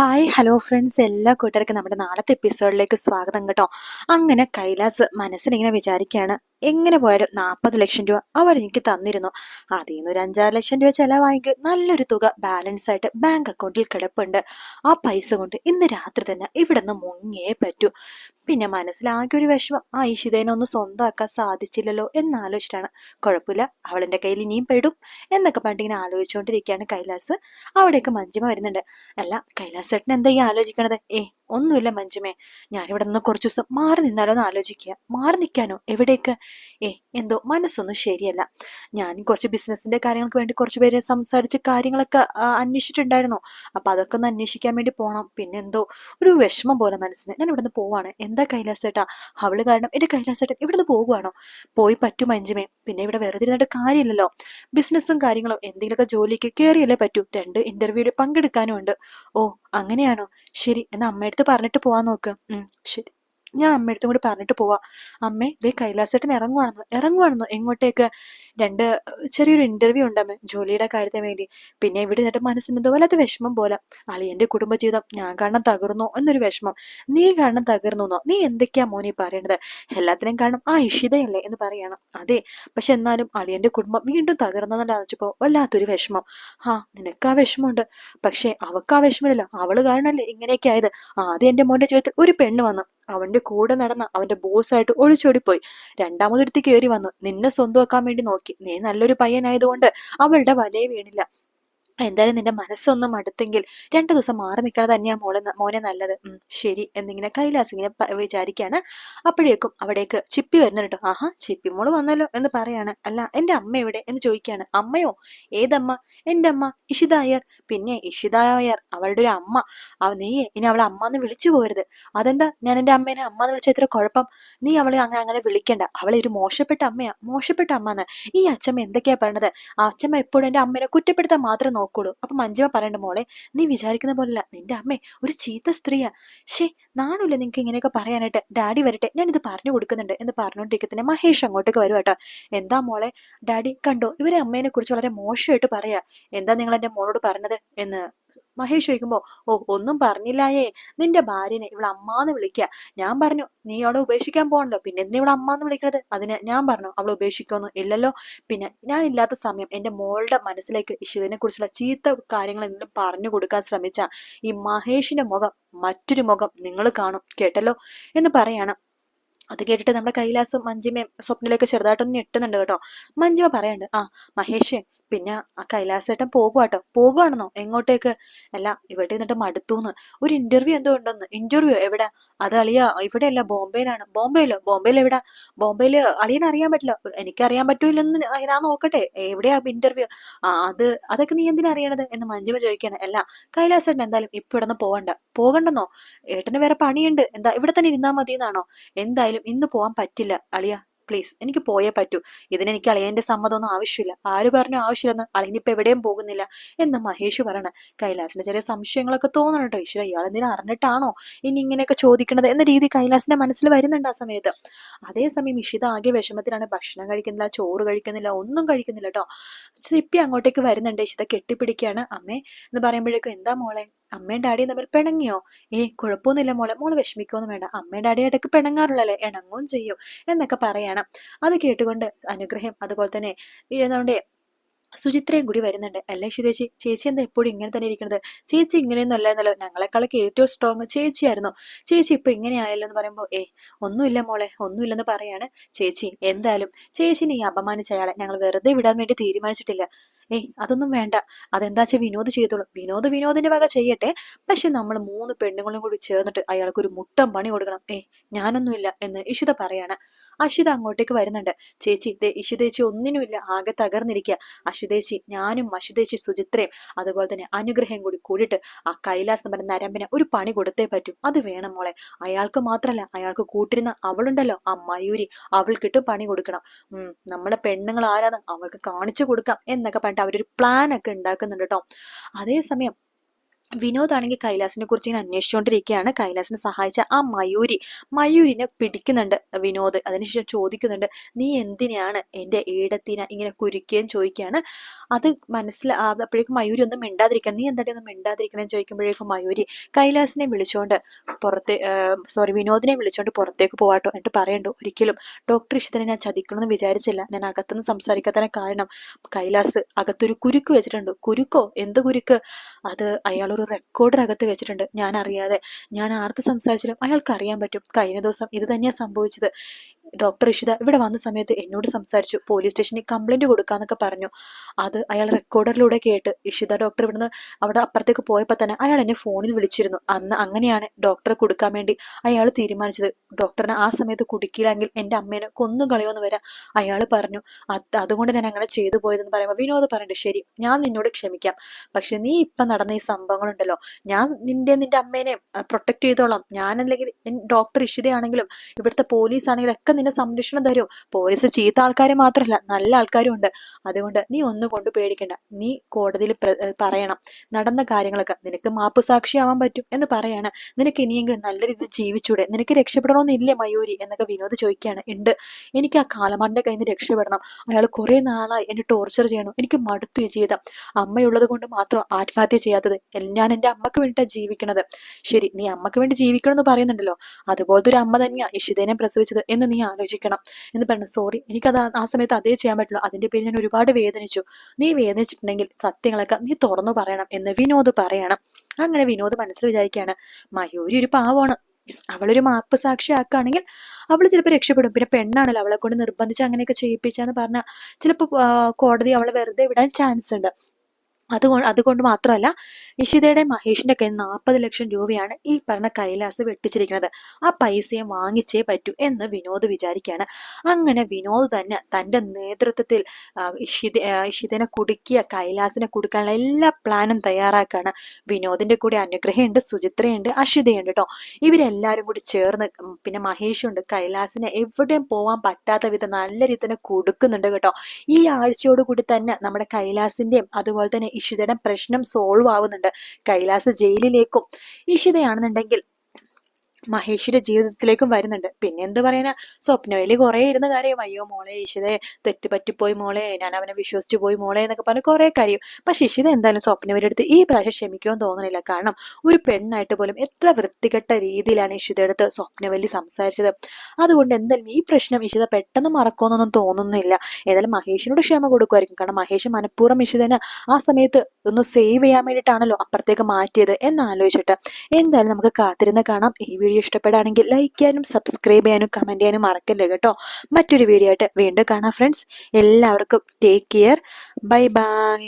Hi hello friends എല്ലാ കൂട്ടർക്കും നമ്മുടെ നാളത്തെ എപ്പിസോഡിലേക്ക് സ്വാഗതം കേട്ടോ. അങ്ങനെ കൈലാസ് മനസ്സിലിങ്ങനെ വിചാരിക്കുകയാണ് എങ്ങനെ പോയാലും നാൽപ്പത് ലക്ഷം രൂപ അവർ എനിക്ക് തന്നിരുന്നു. അതിൽ നിന്ന് ഒരു അഞ്ചാറ് ലക്ഷം രൂപ ചെലവായെങ്കിൽ നല്ലൊരു തുക ബാലൻസ് ആയിട്ട് ബാങ്ക് അക്കൗണ്ടിൽ കിടപ്പുണ്ട്. ആ പൈസ കൊണ്ട് ഇന്ന് രാത്രി തന്നെ ഇവിടെ നിന്ന് മുങ്ങിയേ പറ്റൂ. പിന്നെ മനസ്സിലാകെ ഒരു വിഷമം. ആ ഇഷിതേനെ ഒന്ന് സ്വന്തമാക്കാൻ സാധിച്ചില്ലല്ലോ എന്നാലോചിച്ചിട്ടാണ്. കുഴപ്പമില്ല. അവളിന്റെ കയ്യിൽ ഇനിയും പെടും എന്നൊക്കെ പറഞ്ഞിട്ട് ഇങ്ങനെ ആലോചിച്ചുകൊണ്ടിരിക്കുകയാണ് കൈലാസ്. അവിടേക്ക് മഞ്ജിമ വരുന്നുണ്ട്. അല്ല കൈലാസ് ചേട്ടൻ എന്താ ഈ ആലോചിക്കണത്? ഏ ഒന്നുമില്ല മഞ്ജുമേ. ഞാനിവിടെ നിന്ന് കുറച്ചു ദിവസം മാറി നിന്നാലോ എന്ന് ആലോചിക്കുക. മാറി നിൽക്കാനോ? എവിടേക്ക്? ഏ എന്തോ മനസ്സൊന്നും ശരിയല്ല. ഞാൻ കുറച്ച് ബിസിനസ്സിന്റെ കാര്യങ്ങൾക്ക് വേണ്ടി കുറച്ച് പേര് സംസാരിച്ച് കാര്യങ്ങളൊക്കെ അന്വേഷിച്ചിട്ടുണ്ടായിരുന്നു. അപ്പൊ അതൊക്കെ ഒന്ന് അന്വേഷിക്കാൻ വേണ്ടി പോകണം പിന്നെ എന്തോ ഒരു വിഷമം പോലെ മനസ്സിന്. ഞാൻ ഇവിടെ നിന്ന് പോവാണ്. എന്താ കൈലാസേട്ടാ അവൾ കാരണം എന്റെ കൈലാസേട്ടൻ ഇവിടെ നിന്ന് പോകുവാണോ? പോയി പറ്റും മഞ്ജുമേ. പിന്നെ ഇവിടെ വെറുതെ ഇരുന്നിട്ട് കാര്യമില്ലല്ലോ. ബിസിനസ്സും കാര്യങ്ങളും എന്തെങ്കിലുമൊക്കെ ജോലിക്ക് കയറിയല്ലേ പറ്റൂ. രണ്ട് ഇന്റർവ്യൂവിൽ പങ്കെടുക്കാനും ഉണ്ട്. ഓ അങ്ങനെയാണോ? ശരി എന്നാ അമ്മയടുത്ത് പറഞ്ഞിട്ട് പോവാൻ നോക്ക്. ശരി. ഞാൻ അമ്മയടുത്തും കൂടി പറഞ്ഞിട്ട് പോവാ. അമ്മേ ദേ കൈലാസേട്ടൻ ഇറങ്ങുവാണെന്നോ ഇറങ്ങുവാണെന്നോ എങ്ങോട്ടേക്ക്? രണ്ട് ചെറിയൊരു ഇന്റർവ്യൂ ഉണ്ട് അമ്മ ജോലിയുടെ കാര്യത്തിന് വേണ്ടി. പിന്നെ ഇവിടെ നിന്നിട്ട് മനസ്സിന് ഇതുപോലത്തെ വിഷമം പോലെ. അളിയന്റെ കുടുംബജീവിതം ഞാൻ കാരണം തകർന്നു എന്നൊരു വിഷമം. നീ കാരണം തകർന്നു എന്നോ? നീ എന്തൊക്കെയാ മോനെ പറയേണ്ടത് എല്ലാത്തിനും കാരണം ആ ഇഷിതയല്ലേ എന്ന് പറയണം. അതെ പക്ഷെ എന്നാലും അളിയന്റെ കുടുംബം വീണ്ടും തകർന്നെന്ന് ആലോചിച്ചപ്പോ വല്ലാത്തൊരു വിഷമം. ആ നിനക്ക് ആ വിഷമമുണ്ട്. പക്ഷെ അവക്ക് ആ വിഷമമില്ല അവൾ കാരണല്ലേ ഇങ്ങനെയൊക്കെ ആയത്. ആദ്യം എന്റെ മോന്റെ ജീവിതത്തിൽ ഒരു പെണ്ണ് വന്നു. അവന്റെ കൂടെ നടന്ന അവന്റെ ബോസായിട്ട് ഒളിച്ചോടിപ്പോയി. രണ്ടാമതൊരുത്തി കയറി വന്നു. നിന്നെ സ്വന്തമാക്കാൻ വേണ്ടി നോക്കി. നീ നല്ലൊരു പയ്യനായതുകൊണ്ട് അവളുടെ വലയെ വീണില്ല. എന്തായാലും നിന്റെ മനസ്സൊന്നും അടുത്തെങ്കിൽ രണ്ടു ദിവസം മാറി നിൽക്കാതെ തന്നെയാ മോളെ മോനെ നല്ലത്. ശരി. എന്നിങ്ങനെ കൈലാസ് ഇങ്ങനെ വിചാരിക്കുകയാണ് അപ്പോഴേക്കും അവിടേക്ക് ചിപ്പി വരുന്നുണ്ട് ആഹാ ചിപ്പി മോൾ വന്നല്ലോ എന്ന് പറയാണ്. അല്ല എന്റെ അമ്മ എവിടെ? എന്ന് ചോദിക്കുകയാണ് അമ്മയോ? ഏതമ്മ? എന്റെ അമ്മ ഇഷിതായർ പിന്നെ ഇഷിതായർ അവളുടെ ഒരു അമ്മ. നീ ഇനി അവളെ അമ്മ എന്ന് വിളിച്ചു പോരുത്. അതെന്താ? ഞാൻ എന്റെ അമ്മേനെ അമ്മ എന്ന് വിളിച്ച ഇത്ര കുഴപ്പം? നീ അവളെ അങ്ങനെ അങ്ങനെ വിളിക്കണ്ട. അവളെ ഒരു മോശപ്പെട്ട അമ്മയാ. മോശപ്പെട്ട അമ്മന്ന് ഈ അച്ഛമ്മ എന്തൊക്കെയാ പറയണത്? ആ അച്ഛമ്മ എപ്പോഴും എന്റെ അമ്മേനെ കുറ്റപ്പെടുത്താൻ മാത്രമേ നോക്കുള്ളൂ അപ്പൊ മഞ്ജുവ പറയണ്ട മോളെ നീ വിചാരിക്കുന്ന പോലല്ല നിന്റെ അമ്മേ ഒരു ചീത്ത സ്ത്രീയാ. ഷേ നാണില്ല നിങ്ങൾക്ക് ഇങ്ങനെയൊക്കെ പറയാനായിട്ട്? ഡാഡി വരട്ടെ. ഞാൻ ഇത് പറഞ്ഞു കൊടുക്കുന്നുണ്ട്. എന്ന് പറഞ്ഞുകൊണ്ടിരിക്കുന്ന മഹേഷ് അങ്ങോട്ടേക്ക് വരും കേട്ടോ. എന്താ മോളെ ഡാഡി കണ്ടോ? ഇവരെ അമ്മേനെ കുറിച്ച് വളരെ മോശമായിട്ട് പറയാ. എന്താ നിങ്ങൾ എന്റെ മോളോട് പറഞ്ഞത്? എന്ന് മഹേഷ് ചോദിക്കുമ്പോ ഓ ഒന്നും പറഞ്ഞില്ലായേ. നിന്റെ ഭാര്യനെ ഇവിടെ അമ്മാന്ന് വിളിക്കുക ഞാൻ പറഞ്ഞു നീ അവളെ ഉപേക്ഷിക്കാൻ പോകണല്ലോ. പിന്നെ എന്തിനാ ഇവിടെ അമ്മാന്ന് വിളിക്കണത്? അതിന് ഞാൻ പറഞ്ഞു അവളെ ഉപേക്ഷിക്കുമെന്ന് ഇല്ലല്ലോ. പിന്നെ ഞാൻ ഇല്ലാത്ത സമയം എന്റെ മോളുടെ മനസ്സിലേക്ക് ഇഷിതിനെ കുറിച്ചുള്ള ചീത്ത കാര്യങ്ങൾ എന്തെങ്കിലും പറഞ്ഞു കൊടുക്കാൻ ശ്രമിച്ച ഈ മഹേഷിന്റെ മുഖം മറ്റൊരു മുഖം നിങ്ങൾ കാണും. കേട്ടല്ലോ? എന്ന് പറയാണ്. അത് കേട്ടിട്ട് നമ്മുടെ കൈലാസും മഞ്ജിമയും സ്വപ്നയിലേക്ക് ചെറുതായിട്ടൊന്ന് ഞെട്ടുന്നുണ്ട് കേട്ടോ. മഞ്ജിമ പറയുന്നുണ്ട് ആ മഹേഷ് പിന്നെ ആ കൈലാസേട്ടൻ പോകുവാട്ടോ. പോകുവാണെന്നോ? എങ്ങോട്ടേക്ക്? അല്ല ഇവിടെ നിന്നിട്ട് മടുത്തൂന്ന്. ഒരു ഇന്റർവ്യൂ എന്തോ ഉണ്ടെന്ന്. ഇന്റർവ്യൂ എവിടെ? അത് അളിയ ഇവിടെയല്ല ബോംബെയിലാണ്. ബോംബെയിലോ? ബോംബെയിൽ എവിടെ? ബോംബെയിൽ അളിയൻ അറിയാൻ പറ്റില്ല. എനിക്ക് അറിയാൻ പറ്റൂലെന്ന് ഞാൻ നോക്കട്ടെ. എവിടെയാ ഇന്റർവ്യൂ അത് അതൊക്കെ നീ എന്തിനാ അറിയണത്? എന്ന് മഞ്ജിമ ചോദിക്കാണ്. അല്ല കൈലാസേട്ടൻ എന്തായാലും ഇപ്പൊ ഇവിടെ നിന്ന് പോകണ്ട പോകണ്ടെന്നോ? ഏട്ടന് വേറെ പണിയുണ്ട്. എന്താ ഇവിടെ തന്നെ ഇരുന്നാ മതി എന്നാണോ എന്തായാലും ഇന്ന് പോവാൻ പറ്റില്ല അളിയ. പ്ലീസ് എനിക്ക് പോയേ പറ്റൂ. ഇതിനെനിക്ക് അളിയന്റെ സമ്മതമൊന്നും ആവശ്യമില്ല. ആര് പറഞ്ഞു ആവശ്യമില്ലെന്ന് അളിയനിപ്പോ എവിടെയും പോകുന്നില്ല എന്ന് മഹേഷ് പറയണ. കൈലാസിന് ചെറിയ സംശയങ്ങളൊക്കെ തോന്നണം ഈശ്വര ഇയാൾ എന്തിനാ അറിഞ്ഞിട്ടാണോ ഇനി ഇങ്ങനെയൊക്കെ ചോദിക്കണത് എന്ന രീതി കൈലാസിന്റെ മനസ്സിൽ വരുന്നുണ്ട് ആ സമയത്ത്. അതേസമയം ഇഷിത ആകെ വിഷമത്തിലാണ്. ഭക്ഷണം കഴിക്കുന്നില്ല ചോറ് കഴിക്കുന്നില്ല ഒന്നും കഴിക്കുന്നില്ല കേട്ടോ ചിപ്പി അങ്ങോട്ടേക്ക് വരുന്നുണ്ട്. ഇഷിത കെട്ടിപ്പിടിക്കുകയാണ് അമ്മേ എന്ന് പറയുമ്പോഴേക്കും എന്താ മോളെ? അമ്മയും ഡാഡിയും തമ്മിൽ പിണങ്ങിയോ? ഏ കുഴപ്പമൊന്നുമില്ല മോളെ. മോൾ വിഷമിക്കൊന്നും വേണ്ട. അമ്മയും ഡാഡിയും ഇടയ്ക്ക് പിണങ്ങാറുള്ളല്ലേ? ഇണങ്ങും ചെയ്യും എന്നൊക്കെ പറയണം. അത് കേട്ടുകൊണ്ട് അനുഗ്രഹം അതുപോലെ തന്നെ നമ്മുടെ സുചിത്രയും കൂടി വരുന്നുണ്ട്. അല്ലേ ശിതേച്ചി ചേച്ചി എന്താ എപ്പോഴും ഇങ്ങനെ തന്നെ ഇരിക്കുന്നത്? ചേച്ചി ഇങ്ങനെയൊന്നും അല്ലായിരുന്നല്ലോ ഞങ്ങളെക്കാളൊക്കെ ഏറ്റവും സ്ട്രോങ് ചേച്ചിയായിരുന്നു. ചേച്ചി ഇപ്പൊ ഇങ്ങനെ ആയല്ലോ എന്ന് പറയുമ്പോൾ ഏ ഒന്നുമില്ല മോളെ. ഒന്നുമില്ലെന്ന് പറയാണ് ചേച്ചി. എന്തായാലും ചേച്ചിനെ ഈ അപമാനിച്ച അയാളെ ഞങ്ങൾ വെറുതെ വിടാൻ വേണ്ടി തീരുമാനിച്ചിട്ടില്ല. ഏയ് അതൊന്നും വേണ്ട. അതെന്താ വെച്ചാൽ വിനോദ് ചെയ്തോളൂ വിനോദ് വിനോദിന്റെ വക ചെയ്യട്ടെ. പക്ഷെ നമ്മൾ മൂന്ന് പെണ്ണുങ്ങളും കൂടി ചേർന്നിട്ട് അയാൾക്ക് ഒരു മുട്ടം പണി കൊടുക്കണം. ഏ ഞാനൊന്നുമില്ല എന്ന് ഇഷിത പറയാണ്. അഷിത അങ്ങോട്ടേക്ക് വരുന്നുണ്ട്. ചേച്ചി ദേ ഇഷിതേച്ചി ഒന്നിനുമില്ല. ആകെ തകർന്നിരിക്കുക അഷിതേച്ചി ഞാനും അഷിതേച്ചി സുചിത്രയും അതുപോലെ തന്നെ അനുഗ്രഹം കൂടി കൂടിയിട്ട് ആ കൈലാസ് പറഞ്ഞ നരമ്പിനെ ഒരു പണി കൊടുത്തേ പറ്റും. അത് വേണം മോളെ. അയാൾക്ക് മാത്രമല്ല അയാൾക്ക് കൂട്ടിരുന്ന അവളുണ്ടല്ലോ ആ മയൂരി. അവൾക്കിട്ട് പണി കൊടുക്കണം. ഉം നമ്മുടെ പെണ്ണുങ്ങൾ ആരാന്ന് അവൾക്ക് കാണിച്ചു കൊടുക്കാം എന്നൊക്കെ പറഞ്ഞിട്ട് അവരൊരു പ്ലാൻ ഒക്കെ ഉണ്ടാക്കുന്നുണ്ട് കേട്ടോ അതേസമയം വിനോദാണെങ്കിൽ കൈലാസിനെ കുറിച്ച് ഇങ്ങനെ അന്വേഷിച്ചുകൊണ്ടിരിക്കുകയാണ് കൈലാസിനെ സഹായിച്ച ആ മയൂരി മയൂരിനെ പിടിക്കുന്നുണ്ട് വിനോദ്. അതിനുശേഷം ചോദിക്കുന്നുണ്ട് നീ എന്തിനാണ് എന്റെ ഈടത്തിനെ ഇങ്ങനെ കുരുക്കുകയും ചോദിക്കുകയാണ്? അത് മനസ്സിലാ അപ്പോഴേക്കും മയൂരി ഒന്നും മിണ്ടാതിരിക്കണം നീ എന്താ ഒന്നും മിണ്ടാതിരിക്കണം? ചോദിക്കുമ്പോഴേക്കും മയൂരി കൈലാസിനെ വിളിച്ചോണ്ട് പുറത്തെ സോറി വിനോദിനെ വിളിച്ചോണ്ട് പുറത്തേക്ക് പോവാട്ടോ. എന്നിട്ട് പറയണ്ടോ ഒരിക്കലും ഡോക്ടർ ഇഷ്ടത്തിനെ ഞാൻ ചതിക്കണമെന്ന് വിചാരിച്ചില്ല. ഞാൻ അകത്തുനിന്ന് സംസാരിക്കാത്തതിന് കാരണം കൈലാസ് അകത്തൊരു കുരുക്ക് വെച്ചിട്ടുണ്ട്. കുരുക്കോ? എന്ത് കുരുക്ക്? അത് അയാൾ ഒരു റെക്കോർഡർ അകത്ത് വെച്ചിട്ടുണ്ട്. ഞാൻ അറിയാതെ ഞാൻ ആർത്ത് സംസാരിച്ചാലും അയാൾക്ക് അറിയാൻ പറ്റും. കഴിഞ്ഞ ദിവസം ഇത് തന്നെയാണ് സംഭവിച്ചത്. ഡോക്ടർ ഇഷിത ഇവിടെ വന്ന സമയത്ത് എന്നോട് സംസാരിച്ചു. പോലീസ് സ്റ്റേഷനിൽ കംപ്ലൈന്റ് കൊടുക്കാന്നൊക്കെ പറഞ്ഞു. അത് അയാൾ റെക്കോർഡറിലൂടെ കേട്ട് ഇഷിത ഡോക്ടർ ഇവിടുന്ന് അവിടെ അപ്പുറത്തേക്ക് പോയപ്പോൾ തന്നെ അയാൾ എന്നെ ഫോണിൽ വിളിച്ചിരുന്നു. അന്ന് അങ്ങനെയാണ് ഡോക്ടറെ കൊടുക്കാൻ വേണ്ടി അയാൾ തീരുമാനിച്ചത്. ഡോക്ടറിനെ ആ സമയത്ത് കുടിക്കില്ലെങ്കിൽ എന്റെ അമ്മേനെ കൊന്നു കളയോന്ന് വരാം അയാൾ പറഞ്ഞു. അത് അതുകൊണ്ട് ഞാൻ അങ്ങനെ ചെയ്തു പോയതെന്ന് പറയുമ്പോൾ വിനോദ് പറഞ്ഞിട്ട് ശരി ഞാൻ നിന്നോട് ക്ഷമിക്കാം. പക്ഷെ നീ ഇപ്പം നടന്ന ഈ സംഭവങ്ങളുണ്ടല്ലോ. ഞാൻ നിന്റെ നിന്റെ അമ്മേനെ പ്രൊട്ടക്ട് ചെയ്തോളാം. ഞാൻ അല്ലെങ്കിൽ ഡോക്ടർ ഇഷിതയാണെങ്കിലും ഇവിടുത്തെ പോലീസ് ആണെങ്കിലും ഒക്കെ നിന്നെ സംരക്ഷണം തരും. പോലീസ് ചീത്ത ആൾക്കാരെ മാത്രമല്ല നല്ല ആൾക്കാരും ഉണ്ട്. അതുകൊണ്ട് നീ ഒന്നും കൊണ്ട് പേടിക്കണ്ട. നീ കോടതിയിൽ പറയണം. നടന്ന കാര്യങ്ങളൊക്കെ നിനക്ക് മാപ്പ് സാക്ഷിയാവാൻ പറ്റും എന്ന് പറയാണ്. നിനക്ക് ഇനിയെങ്കിലും നല്ല രീതിയിൽ ജീവിച്ചൂടെ? നിനക്ക് രക്ഷപ്പെടണമെന്നില്ലേ മയൂരി? എന്നൊക്കെ വിനോദ് ചോദിക്കുകയാണ്. ഉണ്ട്. എനിക്ക് ആ കാലമാറിന്റെ കയ്യിൽ നിന്ന് രക്ഷപ്പെടണം. അയാൾ കുറെ നാളായി എന്നെ ടോർച്ചർ ചെയ്യണം. എനിക്ക് മടുത്തു ജീവിതം. അമ്മയുള്ളത് കൊണ്ട് മാത്രം ആത്മഹത്യ ചെയ്യാത്തത് ഞാൻ എന്റെ അമ്മയ്ക്ക് വേണ്ടിയിട്ടാണ് ജീവിക്കണത്. ശരി നീ അമ്മയ്ക്ക് വേണ്ടി ജീവിക്കണം എന്ന് പറയുന്നുണ്ടല്ലോ. അതുപോലത്തെ ഒരു അമ്മ തന്നെയാണ് ഇഷിതേനെ പ്രസവിച്ചത് എന്ന് നീ ആലോചിക്കണം. എന്ന് പറഞ്ഞു. സോറി എനിക്കത് ആ സമയത്ത് അതേ ചെയ്യാൻ പറ്റുള്ളൂ അതിന്റെ പേരിൽ ഞാൻ ഒരുപാട് വേദനിച്ചു. നീ വേദനിച്ചിട്ടുണ്ടെങ്കിൽ സത്യങ്ങളൊക്കെ നീ തുറന്നു പറയണം എന്ന് വിനോദ് പറയണം. അങ്ങനെ വിനോദ് മനസ്സിൽ വിചാരിക്കുകയാണ് മയൂരി ഒരു പാവമാണ്. അവളൊരു മാപ്പ് സാക്ഷിയാക്കുകയാണെങ്കിൽ അവൾ ചിലപ്പോൾ രക്ഷപ്പെടും. പിന്നെ പെണ്ണാണല്ലോ അവളെ കൊണ്ട് നിർബന്ധിച്ച് അങ്ങനെയൊക്കെ ചെയ്യിപ്പിച്ചാന്ന് പറഞ്ഞാൽ ചിലപ്പോൾ കോടതി അവളെ വെറുതെ വിടാൻ ചാൻസ് ഉണ്ട്. അതുകൊണ്ട് അതുകൊണ്ട് മാത്രമല്ല നിഷിതയുടെ മഹേഷിന്റെ കയ്യിൽ നാൽപ്പത് ലക്ഷം രൂപയാണ് ഈ പറഞ്ഞ കൈലാസ് വെട്ടിച്ചിരിക്കുന്നത്. ആ പൈസയെ വാങ്ങിച്ചേ പറ്റൂ എന്ന് വിനോദ് വിചാരിക്കുകയാണ്. അങ്ങനെ വിനോദ് തന്നെ തന്റെ നേതൃത്വത്തിൽ ഇഷിത ഇഷിതനെ കുടുക്കിയ കൈലാസിനെ കൊടുക്കാനുള്ള എല്ലാ പ്ലാനും തയ്യാറാക്കുകയാണ്. വിനോദിന്റെ കൂടെ അനുഗ്രഹമുണ്ട് സുചിത്രയുണ്ട് അഷിതയുണ്ട് കേട്ടോ ഇവരെല്ലാരും കൂടി ചേർന്ന് പിന്നെ മഹേഷുണ്ട് കൈലാസിനെ എവിടെയും പോവാൻ പറ്റാത്ത വിധം നല്ല രീതി തന്നെ കൊടുക്കുന്നുണ്ട് കേട്ടോ. ഈ ആഴ്ചയോടുകൂടി തന്നെ നമ്മുടെ കൈലാസിന്റെയും അതുപോലെ തന്നെ ഇഷിതയുടെ പ്രശ്നം സോൾവ് ആവുന്നുണ്ട്. കൈലാസ് ജയിലിലേക്കും. ഇഷിതയാണെന്നുണ്ടെങ്കിൽ മഹേഷിന്റെ ജീവിതത്തിലേക്കും വരുന്നുണ്ട്. പിന്നെ എന്ത് പറയാനാ? സ്വപ്നവേലി കുറെ ഇരുന്ന് കാര്യം. അയ്യോ മോളെ ഇഷിതെ തെറ്റ് പറ്റിപ്പോയി മോളെ ഞാൻ അവനെ വിശ്വസിച്ചു പോയി മോളെ എന്നൊക്കെ പറഞ്ഞ് കുറെ കാര്യം. പക്ഷെ ഇഷിത എന്തായാലും സ്വപ്നവേലി എടുത്ത് ഈ പ്രാവശ്യം ക്ഷമിക്കുമെന്ന് തോന്നുന്നില്ല. കാരണം ഒരു പെണ്ണായിട്ട് പോലും എത്ര വൃത്തികെട്ട രീതിയിലാണ് ഇഷിത എടുത്ത് സ്വപ്നവല്ലി സംസാരിച്ചത്. അതുകൊണ്ട് എന്തായാലും ഈ പ്രശ്നം ഇഷിത പെട്ടെന്ന് മറക്കുമെന്നൊന്നും തോന്നുന്നില്ല. ഏതായാലും മഹേഷിനോട് ക്ഷമ കൊടുക്കുമായിരിക്കും. കാരണം മഹേഷ് മനഃപൂർവം ഇഷിതനെ ആ സമയത്ത് ഒന്ന് സേവ് ചെയ്യാൻ വേണ്ടിയിട്ടാണല്ലോ അപ്പുറത്തേക്ക് മാറ്റിയത് എന്നാലോചിച്ചിട്ട്. എന്തായാലും നമുക്ക് കാത്തിരുന്ന് കാണാം. ഈ വീഡിയോ ഇഷ്ടപ്പെടുകയാണെങ്കിൽ ലൈക്ക് ചെയ്യാനും സബ്സ്ക്രൈബ് ചെയ്യാനും കമന്റ് ചെയ്യാനും മറക്കല്ലേ കേട്ടോ? മറ്റൊരു വീഡിയോ ആയിട്ട് വീണ്ടും കാണാം ഫ്രണ്ട്സ് എല്ലാവർക്കും ടേക്ക് കെയർ ബൈ ബൈ